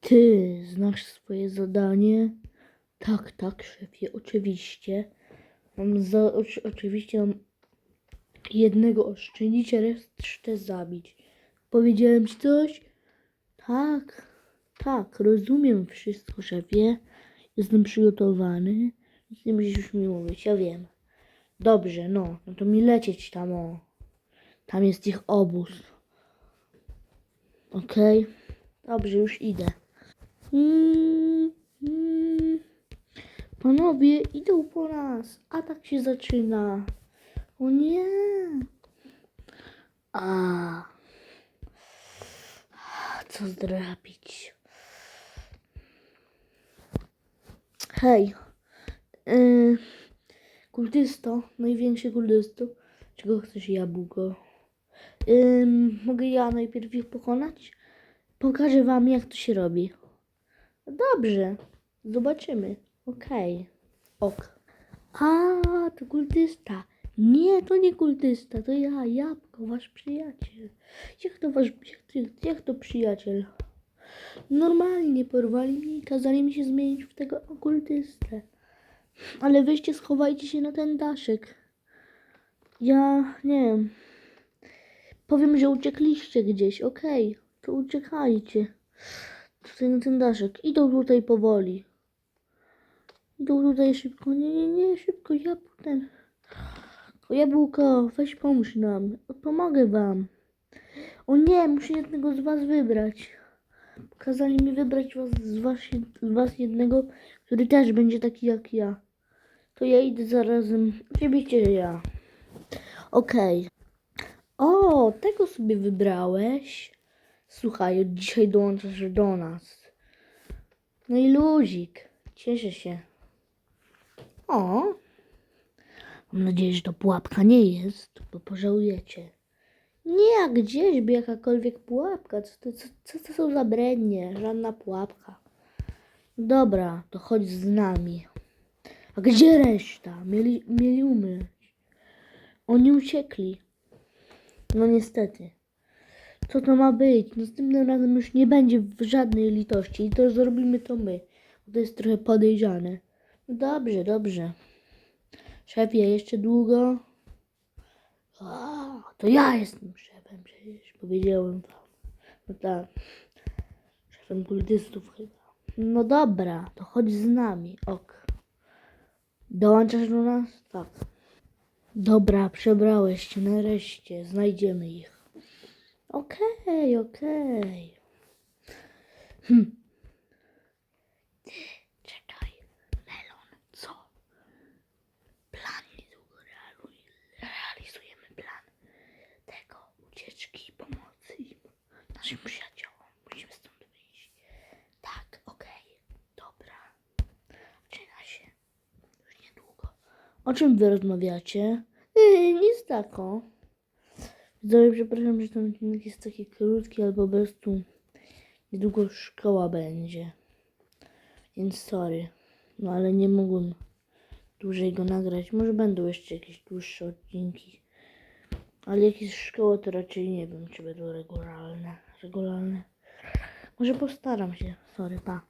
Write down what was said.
Ty znasz swoje zadanie? Tak, tak, szefie, oczywiście. Mam za, oczy- oczywiście mam jednego oszczędzić, a resztę zabić. Powiedziałem ci coś? Tak, tak, rozumiem wszystko, szefie. Jestem przygotowany. Nic nie musisz już mi mówić, ja wiem. Dobrze, no, no to mi lecieć tam, o. Tam jest ich obóz. Okej? Dobrze, już idę. Mm, mm. Panowie, idą po nas. Atak się zaczyna. O nie. A. Co zrobić? Hej. Yy, kultysto, największy kultysto. Czego chcesz jabłko? Ym, mogę ja najpierw ich pokonać? Pokażę wam, jak to się robi. Dobrze, zobaczymy. Okej. Ok. A, to kultysta. Nie, to nie kultysta, to ja, Jabłko, wasz przyjaciel. Jak to wasz, jak to, jak to przyjaciel? Normalnie porwali mnie i kazali mi się zmienić w tego okultystę. Ale weźcie, schowajcie się na ten daszek. Ja, nie wiem. Powiem, że uciekliście gdzieś, okej. To uciekajcie. Tutaj na ten daszek. Idą tutaj powoli. Idą tutaj szybko. Nie, nie, nie, szybko. Ja potem. O jabłko, weź pomóż nam. Pomogę wam. O nie, muszę jednego z was wybrać. Kazali mi wybrać was z, was, z was jednego, który też będzie taki jak ja. To ja idę zarazem. Oczywiście ja. Okej. O, tego sobie wybrałeś. Słuchaj, od dzisiaj dołączasz do nas. No i luzik. Cieszę się. O. Mam nadzieję, że to pułapka nie jest, bo pożałujecie. Nie, jak gdzieś by jakakolwiek pułapka. Co to, co, co to są za brednie? Żadna pułapka. Dobra, to chodź z nami. A gdzie reszta? Mieli, mieli umrzeć. Oni uciekli. No niestety. Co to ma być? Następnym razem już nie będzie w żadnej litości i to zrobimy to my. Bo to jest trochę podejrzane. No dobrze, dobrze. Szefie, jeszcze długo? O, to ja jestem szefem przecież, powiedziałem wam. No tak. Szefem kultystów chyba. No dobra, to chodź z nami, ok. Dołączasz do nas? Tak. Dobra, przebrałeś się, nareszcie, znajdziemy ich. Okej, okej. Hm. Ty, czekaj, Melon, co? Plan niedługo realizujemy plan tego ucieczki i pomocy im, naszym przyjaciołom. Musimy stąd wyjść. Tak, okej, dobra. Zaczyna się już niedługo. O czym wy rozmawiacie? Yy, nic tako. Widzowie, przepraszam, że ten odcinek jest taki krótki, ale po prostu niedługo szkoła będzie. Więc sorry. No ale nie mogłem dłużej go nagrać. Może będą jeszcze jakieś dłuższe odcinki. Ale jak jest szkoła, to raczej nie wiem, czy będą regularne. Regularne. Może postaram się. Sorry, pa.